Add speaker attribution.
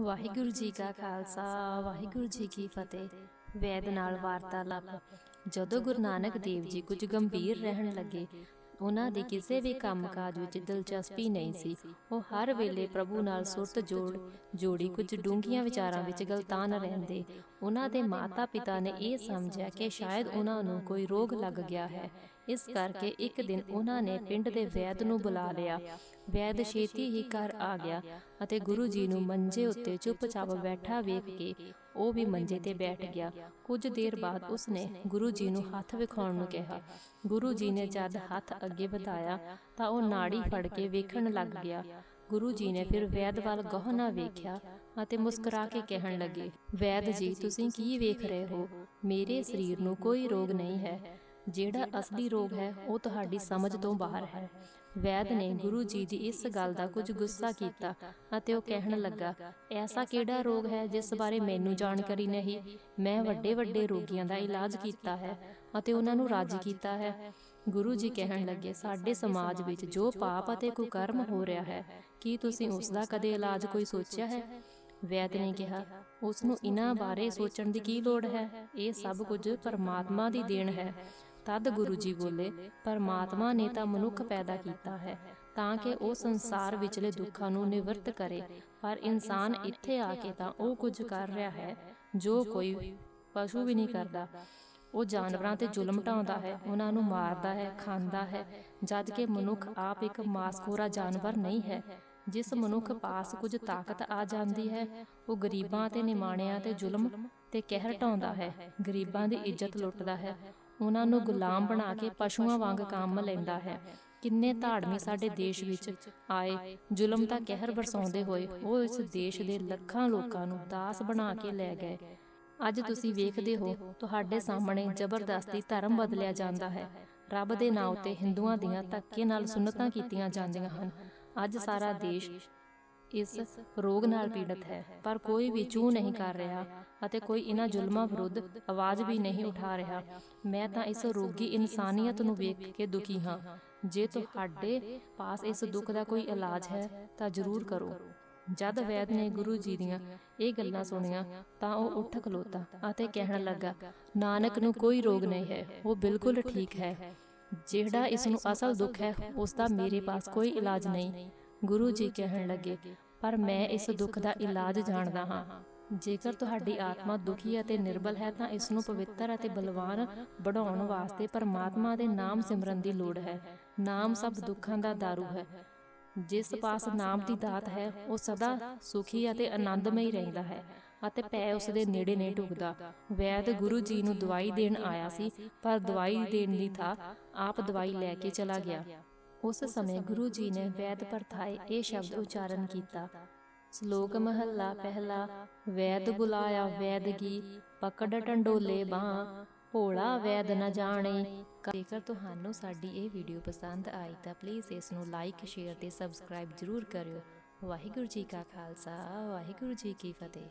Speaker 1: ਵਾਹਿਗੁਰੂ ਜੀ ਕਾ ਖਾਲਸਾ, ਵਾਹਿਗੁਰੂ ਜੀ ਕੀ ਫਤਿਹ। ਵੈਦ ਨਾਲ ਵਾਰਤਾਲਾਪ। ਜਦੋਂ ਗੁਰੂ ਨਾਨਕ ਦੇਵ ਜੀ ਕੁਝ ਗੰਭੀਰ ਰਹਿਣ ਲੱਗੇ ਉਹਨਾਂ ਦੀ ਕਿਸੇ ਵੀ ਕੰਮਕਾਜ ਵਿੱਚ ਦਿਲਚਸਪੀ ਨਹੀਂ ਸੀ। ਉਹ ਹਰ ਵੇਲੇ ਪ੍ਰਭੂ ਨਾਲ ਸੁਰਤ ਜੋੜ ਜੋੜੀ ਕੁਝ ਡੂੰਘੀਆਂ ਵਿਚਾਰਾਂ ਵਿੱਚ ਗਲਤਾਨ ਰਹਿੰਦੇ। ਉਹਨਾਂ ਦੇ ਮਾਤਾ-ਪਿਤਾ ਨੇ ਇਹ ਸਮਝਿਆ ਕਿ ਸ਼ਾਇਦ ਉਹਨਾਂ ਨੂੰ ਕੋਈ ਰੋਗ ਲੱਗ ਗਿਆ ਹੈ। ਇਸ ਕਰਕੇ ਇੱਕ ਦਿਨ ਉਹਨਾਂ ਨੇ ਪਿੰਡ ਦੇ ਵੈਦ ਨੂੰ ਬੁਲਾ ਲਿਆ। ਵੈਦ ਛੇਤੀ ਹੀ ਘਰ ਆ ਗਿਆ ਅਤੇ ਗੁਰੂ ਜੀ ਨੂੰ ਮੰਜੇ ਉੱਤੇ ਚੁੱਪਚਾਪ ਬੈਠਾ ਵੇਖ ਕੇ ਉਹ ਵੀ ਮੰਜੇ ਤੇ ਬੈਠ ਗਿਆ। ਕੁਝ ਦੇਰ ਬਾਅਦ ਉਸਨੇ ਗੁਰੂ ਜੀ ਨੂੰ ਹੱਥ ਵਿਖਾਉਣ ਨੂੰ ਕਿਹਾ। ਗੁਰੂ ਜੀ ਨੇ ਜਦ ਹੱਥ ਅੱਗੇ ਵਧਾਇਆ ਤਾਂ ਉਹ ਨਾੜੀ ਫੜ ਕੇ ਵੇਖਣ ਲੱਗ ਗਿਆ। ਗੁਰੂ ਜੀ ਨੇ ਫਿਰ ਵੈਦ ਵੱਲ ਗਹੁ ਵੇਖਿਆ ਅਤੇ ਮੁਸਕਰਾ ਕੇ ਕਹਿਣ ਲੱਗੇ, ਵੈਦ ਜੀ, ਤੁਸੀਂ ਕੀ ਵੇਖ ਰਹੇ ਹੋ? ਮੇਰੇ ਸਰੀਰ ਨੂੰ ਕੋਈ ਰੋਗ ਨਹੀਂ ਹੈ। ਜਿਹੜਾ ਅਸਲੀ ਰੋਗ ਹੈ, ਉਹ ਤੁਹਾਡੀ ਸਮਝ ਤੋਂ ਬਾਹਰ ਹੈ। ਵੈਦ ਨੇ ਗੁਰੂ ਜੀ ਦੀ ਇਸ ਗੱਲ ਦਾ ਕੁਝ ਗੁੱਸਾ ਕੀਤਾ ਅਤੇ ਉਹ ਕਹਿਣ ਲੱਗਾ ਐਸਾ ਕਿਹੜਾ ਰੋਗ ਹੈ ਜਿਸ ਬਾਰੇ ਮੈਨੂੰ ਜਾਣਕਾਰੀ ਨਹੀਂ? ਮੈਂ ਵੱਡੇ ਵੱਡੇ ਰੋਗੀਆਂ ਦਾ ਇਲਾਜ ਕੀਤਾ ਹੈ ਅਤੇ ਉਹਨਾਂ ਨੂੰ ਰਾਜੀ ਕੀਤਾ ਹੈ। ਗੁਰੂ ਜੀ ਕਹਿਣ ਲੱਗੇ ਸਾਡੇ ਸਮਾਜ ਵਿੱਚ ਜੋ ਪਾਪ ਅਤੇ ਕੁਕਰਮ ਹੋ ਰਿਹਾ ਹੈ ਕੀ ਤੁਸੀਂ ਉਸ ਦਾ ਕਦੇ ਇਲਾਜ ਕੋਈ ਸੋਚਿਆ ਹੈ? ਵੈਦ ਨੇ ਕਿਹਾ ਉਸ ਨੂੰ ਇਹਨਾਂ ਬਾਰੇ ਸੋਚਣ ਦੀ ਕੀ ਲੋੜ ਹੈ? ਇਹ ਸਭ ਕੁਝ ਪਰਮਾਤਮਾ ਦੀ ਦੇਣ ਹੈ ਤਦ ਗੁਰੂ ਜੀ ਬੋਲੇ, ਪਰਮਾਤਮਾ ਨੇ ਤਾਂ ਮਨੁੱਖ ਪੈਦਾ ਕੀਤਾ ਹੈ, ਤਾਂ ਕਿ ਉਹ ਸੰਸਾਰ ਵਿਚਲੇ ਦੁੱਖਾਂ ਨੂੰ ਨਿਵਰਤ ਕਰੇ। ਪਰ ਇਨਸਾਨ ਇੱਥੇ ਆ ਕੇ ਤਾਂ ਉਹ ਕੁਝ ਕਰ ਰਿਹਾ ਹੈ, ਜੋ ਕੋਈ ਪਸ਼ੂ ਵੀ ਨਹੀਂ ਕਰਦਾ। ਉਹ ਜਾਨਵਰਾਂ ਤੇ ਜ਼ੁਲਮ ਢਾਉਂਦਾ ਹੈ, ਉਹਨਾਂ ਨੂੰ ਮਾਰਦਾ ਹੈ, ਖਾਂਦਾ ਹੈ, ਜਦ ਕਿ ਮਨੁੱਖ ਆਪ ਇੱਕ ਮਾਸਖੋਰਾ ਜਾਨਵਰ ਨਹੀਂ ਹੈ। ਜਿਸ ਮਨੁੱਖ ਪਾਸ ਕੁਝ ਤਾਕਤ ਆ ਜਾਂਦੀ ਹੈ, ਉਹ ਗਰੀਬਾਂ ਤੇ ਨਿਮਾਣਿਆਂ ਤੇ ਜ਼ੁਲਮ ਤੇ ਕਹਿਰ ਢਾਉਂਦਾ ਹੈ। ਗਰੀਬਾਂ ਦੀ ਇੱਜ਼ਤ ਲੁੱਟਦਾ ਹੈ ਉਹਨਾਂ ਨੂੰ ਗੁਲਾਮ ਬਣਾ ਕੇ ਪਸ਼ੂਆਂ ਵਾਂਗ ਕੰਮ ਲੈਂਦਾ ਹੈ। ਕਿੰਨੇ ਧਾੜਮੀ ਸਾਡੇ ਦੇਸ਼ ਵਿੱਚ ਆਏ, ਜ਼ੁਲਮ ਦਾ ਕਹਿਰ ਵਰਸਾਉਂਦੇ ਹੋਏ ਉਹ ਇਸ ਦੇਸ਼ ਦੇ ਲੱਖਾਂ ਲੋਕਾਂ ਨੂੰ ਦਾਸ ਬਣਾ ਕੇ ਲੈ ਗਏ। ਅੱਜ ਤੁਸੀਂ ਵੇਖਦੇ ਹੋ, ਤੁਹਾਡੇ ਸਾਹਮਣੇ ਜ਼ਬਰਦਸਤੀ ਧਰਮ ਬਦਲਿਆ ਜਾਂਦਾ ਹੈ। ਰੱਬ ਦੇ ਨਾਂ ਉਤੇ ਹਿੰਦੂਆਂ ਦੀਆਂ ਧੱਕੇ ਨਾਲ ਸੁਨਤਾਂ ਕੀਤੀਆਂ ਜਾਂਦੀਆਂ ਹਨ। ਅੱਜ ਸਾਰਾ ਦੇਸ਼ ਇਸ ਰੋਗ ਨਾਲ ਪੀੜਤ ਹੈ ਪਰ ਕੋਈ ਵੀ ਚੂ ਨਹੀਂ ਕਰ ਰਿਹਾ ਅਤੇ ਕੋਈ ਇਹਨਾਂ ਜ਼ੁਲਮਾਂ ਵਿਰੁੱਧ ਆਵਾਜ਼ ਵੀ ਨਹੀਂ ਉਠਾ ਰਿਹਾ। ਮੈਂ ਤਾਂ ਇਸ ਰੋਗੀ ਇਨਸਾਨੀਅਤ ਨੂੰ ਵੇਖ ਕੇ ਦੁਖੀ ਹਾਂ। ਜੇ ਤੁਹਾਡੇ ਪਾਸ ਇਸ ਦੁੱਖ ਦਾ ਕੋਈ ਇਲਾਜ ਹੈ ਤਾਂ ਜ਼ਰੂਰ ਕਰੋ। ਜਦ ਵੈਦ ਨੇ ਗੁਰੂ ਜੀ ਦੀਆਂ ਇਹ ਗੱਲਾਂ ਸੁਣੀਆਂ ਤਾਂ ਉਹ ਉੱਠ ਖਲੋਤਾ ਅਤੇ ਕਹਿਣ ਲੱਗਾ ਨਾਨਕ ਨੂੰ ਕੋਈ ਰੋਗ ਨਹੀਂ ਹੈ ਉਹ ਬਿਲਕੁਲ ਠੀਕ ਹੈ। ਜਿਹੜਾ ਇਸ ਨੂੰ ਅਸਲ ਦੁੱਖ ਹੈ ਉਸ ਦਾ ਮੇਰੇ ਪਾਸ ਕੋਈ ਇਲਾਜ ਨਹੀਂ ਗੁਰੂ ਜੀ ਕਹਿਣ ਲੱਗੇ, ਪਰ ਮੈਂ ਇਸ ਦੁੱਖ ਦਾ ਇਲਾਜ ਜਾਣਦਾ ਹਾਂ। ਜੇਕਰ ਤੁਹਾਡੀ ਆਤਮਾ ਦੁਖੀ ਅਤੇ ਨਿਰਬਲ ਹੈ, ਤਾਂ ਇਸ ਨੂੰ ਪਵਿੱਤਰ ਅਤੇ ਬਲਵਾਨ ਬਣਾਉਣ ਵਾਸਤੇ ਪਰਮਾਤਮਾ ਦੇ ਨਾਮ ਸਿਮਰਨ ਦੀ ਲੋੜ ਹੈ। ਨਾਮ ਸਭ ਦੁੱਖਾਂ ਦਾ ਦਾਰੂ ਹੈ। ਜਿਸ ਪਾਸ ਨਾਮ ਦੀ ਦਾਤ ਹੈ, ਉਹ ਸਦਾ ਸੁਖੀ ਅਤੇ ਆਨੰਦਮਈ ਰਹਿੰਦਾ ਹੈ ਅਤੇ ਪੈ ਉਸ ਦੇ ਨੇੜੇ ਨਹੀਂ ਢੁਕਦਾ। ਵੈਦ ਗੁਰੂ ਜੀ ਨੂੰ ਦਵਾਈ ਦੇਣ ਆਇਆ ਸੀ, ਪਰ ਦਵਾਈ ਦੇਣ ਦੀ ਥਾਂ ਆਪ ਦਵਾਈ ਲੈ ਕੇ ਚਲਾ ਗਿਆ। ਉਸ ਸਮੇਂ ਗੁਰੂ ਜੀ ਨੇ ਵੈਦ ਪਰਥਾਏ ਇਹ ਸ਼ਬਦ ਉਚਾਰਨ ਕੀਤਾ। ਸ਼ਲੋਕ ਮਹੱਲਾ ਪਹਿਲਾ, ਵੈਦ ਬੁਲਾਇਆ ਵੈਦਗੀ ਪਕੜ ਟੰਡੋਲੇ ਬਾਹ, ਭੋਲਾ ਵੈਦ ਨਾ ਜਾਣੇ। ਜੇਕਰ ਤੁਹਾਨੂੰ ਸਾਡੀ ਇਹ ਵੀਡੀਓ ਪਸੰਦ ਆਈ ਤਾਂ ਪਲੀਜ਼ ਇਸ ਨੂੰ ਲਾਈਕ ਸ਼ੇਅਰ ਤੇ ਸਬਸਕ੍ਰਾਈਬ ਜ਼ਰੂਰ ਕਰਿਓ। ਵਾਹਿਗੁਰੂ ਜੀ ਕਾ ਖਾਲਸਾ, ਵਾਹਿਗੁਰੂ ਜੀ ਕੀ ਫਤਿਹ।